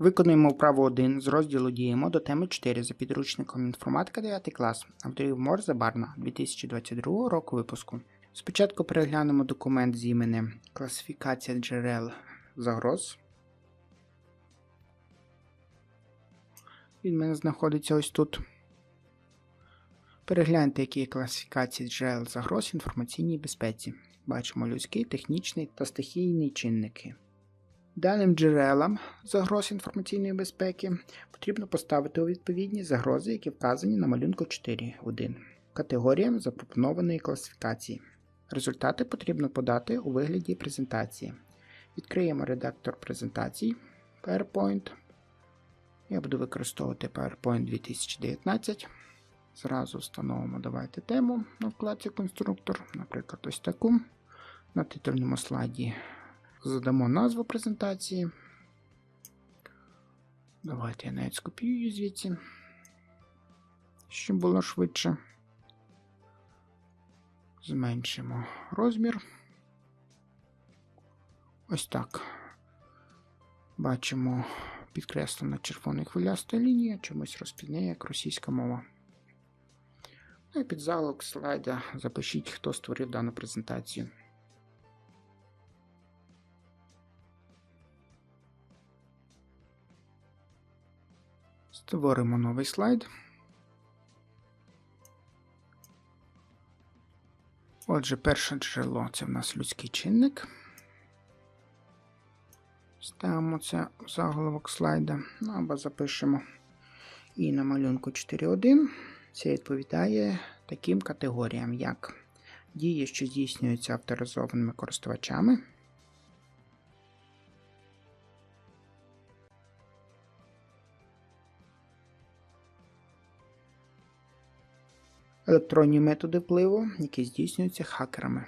Виконуємо вправу 1 з розділу Діємо до теми 4 за підручником інформатика 9 клас авторів Морзе Барна 2022 року випуску. Спочатку переглянемо документ з іменем Класифікація джерел загроз. Він мене знаходиться ось тут. Перегляньте, які є класифікації джерел загроз інформаційній безпеці. Бачимо людський, технічний та стихійний чинники. Даним джерелам загроз інформаційної безпеки потрібно поставити у відповідність загрози, які вказані на малюнку 4.1 категоріям запропонованої класифікації. Результати потрібно подати у вигляді презентації. Відкриємо редактор презентацій PowerPoint. Я буду використовувати PowerPoint 2019. Зразу встановимо давайте тему на вкладці конструктор, наприклад, ось таку. На титульному слайді задамо назву презентації. Давайте я навіть скопіюю звідси, щоб було швидше. Зменшимо розмір. Ось так. Бачимо підкреслена червоною хвиляста лінія, чомусь розпізнає як російська мова. Ну і під залог слайда запишіть, хто створив дану презентацію. Створимо новий слайд. Отже, перше джерело це в нас людський чинник. Ставимо це в заголовок слайда, або запишемо і на малюнку 4.1. Це відповідає таким категоріям, як дії, що здійснюються авторизованими користувачами. Електронні методи впливу, які здійснюються хакерами.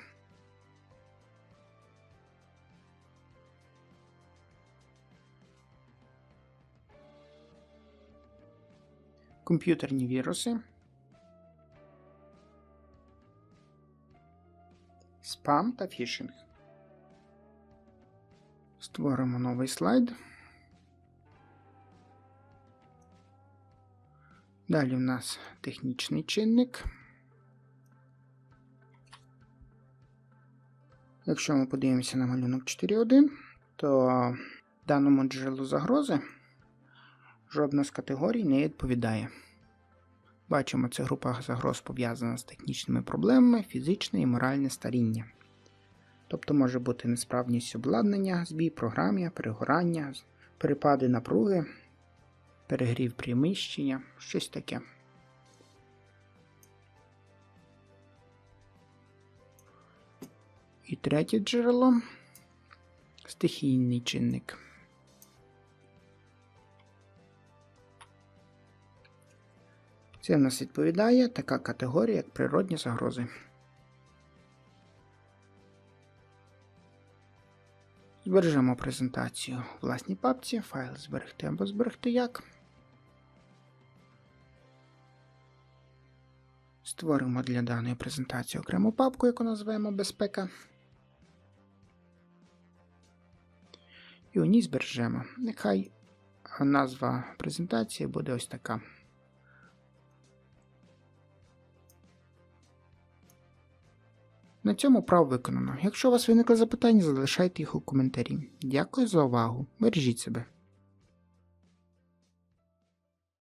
Комп'ютерні віруси. Спам та фішинг. Створимо новий слайд. Далі в нас технічний чинник. Якщо ми подивимося на малюнок 4.1, то даному джерелу загрози жодна з категорій не відповідає. Бачимо, це група загроз пов'язана з технічними проблемами, фізичне і моральне старіння. Тобто може бути несправність обладнання, збій програмі, перегорання, перепади напруги, перегрів приміщення, щось таке. І третє джерело стихійний чинник. Це в нас відповідає така категорія, як природні загрози. Збережемо презентацію у власній папці, файл зберегти або зберегти як. Створимо для даної презентації окрему папку, яку називаємо безпека. І у ній збережемо. Нехай назва презентації буде ось така. На цьому прав виконано. Якщо у вас виникли запитання, залишайте їх у коментарі. Дякую за увагу. Бережіть себе.